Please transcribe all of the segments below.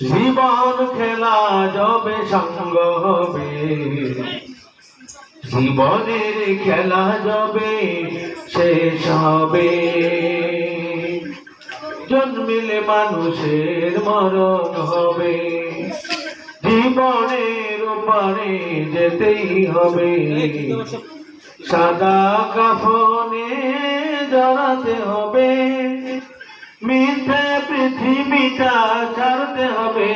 জীবন খেলা যবে সঙ্গ হবে। জীবনের খেলা যবে শেষ হবে। জন্মিলে মানুষের মরণ হবে। জীবনের উপরে যেতেই হবে। সাদা কাফনে জড়াতে হবে। পৃথিবীটা ছাড়তে হবে।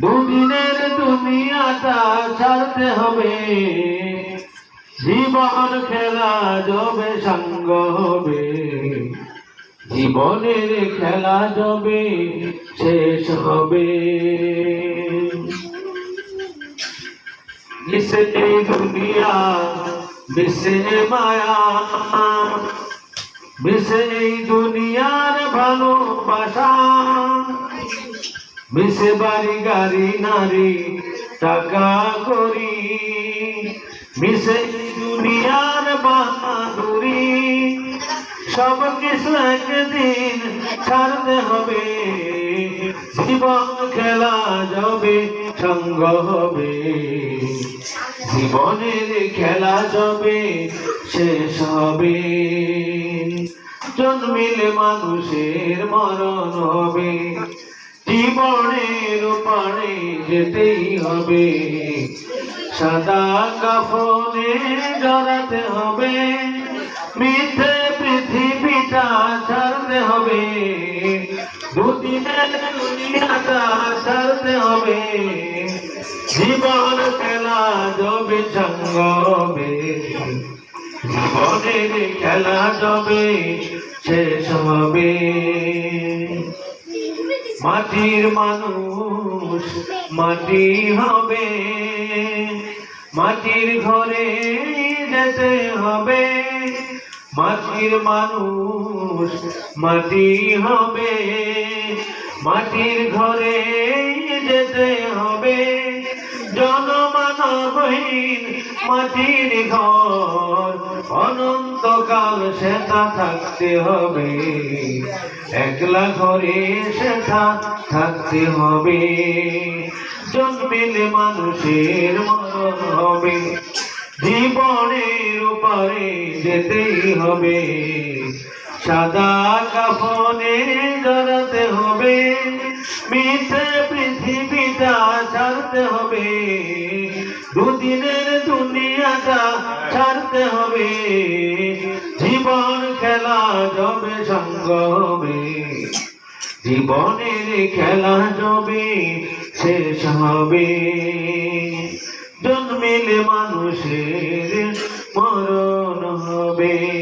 দুদিনের দুনিয়াটা ছাড়তে হবে। জীবন খেলা যবে সঙ্গ হবে। জীবনের খেলা যবে শেষ হবে। এই দুনিয়া মিশে মায়া। মিশে এই দুনিয়ার ভালোবাসা। মিশে বাড়ি, গাড়ি, নারী, টাকা, করি। মিশে দুনিয়ার বাহাদুরি। সব কিছু একদিন ছাড়তে হবে। জীবন খেলা যাবে, সঙ্গ হবে। জীবনের খেলা যাবে, শেষ হবে। জন্মিলে মানুষের মরণ হবে। জীবনের পানে যেতেই হবে। সাদা কাফনে জড়াতে হবে। মিথ্যে পৃথিবীটা ছাড়তে হবে। দুদিনের দুনিয়াটা ছাড়তে হবে। জীবন খেলা যবে সঙ্গ হবে জীবনের খেলা যবে শেষ হবে মাটির মানুষ মাটি হবে। মাটির ঘরে যেতে হবে। মাটির মানুষ মাটি হবে। মাটির ঘরে যেতে হবে। জনমানবহীন মাটির ঘর অনন্তকাল সেটা থাকতে হবে। একলা ঘরে সেটা থাকতে হবে। জন্মিলে মানুষের মরণ হবে। জীবনের উপরে যেতেই হবে। সাদা কাফনে জড়াতে হবে। মিথ্যে পৃথিবীটা ছাড়তে হবে। দুদিনের দুনিয়াটা ছাড়তে হবে। খেলা সঙ্গমে জীবনের খেলা যাবে শেষ হবে। জন্মিলে মানুষের মরণ হবে।